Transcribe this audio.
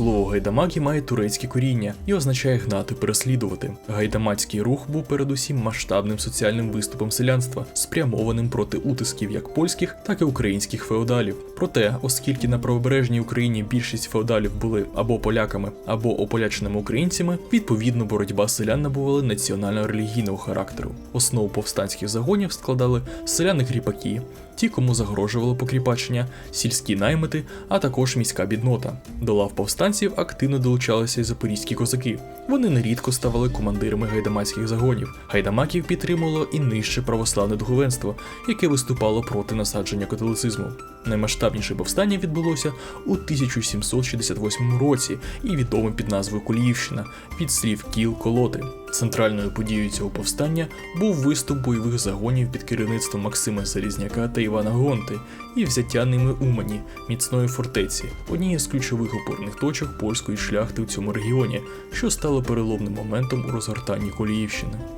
Слово гайдамаки має турецьке коріння і означає гнати, переслідувати. Гайдамацький рух був передусім масштабним соціальним виступом селянства, спрямованим проти утисків як польських, так і українських феодалів. Проте, оскільки на правобережній Україні більшість феодалів були або поляками, або ополяченими українцями, відповідно боротьба селян набувала національно-релігійного характеру. Основу повстанських загонів складали селяни-кріпаки, ті, кому загрожувало покріпачення, сільські наймити, а також міська біднота. До лав повстанців активно долучалися й запорізькі козаки. Вони нерідко ставали командирами гайдамацьких загонів. Гайдамаків підтримувало і нижче православне духовенство, яке виступало проти насадження католицизму. Наймасштабніше повстання відбулося у 1768 році і відоме під назвою Куліївщина від слів кіл колоти. Центральною подією цього повстання був виступ бойових загонів під керівництвом Максима Залізняка та Івана Гонти і взяття ними Умані, міцної фортеці, однієї з ключових опорних точок польської шляхти в цьому регіоні, що стало переломним моментом у розгортанні Коліївщини.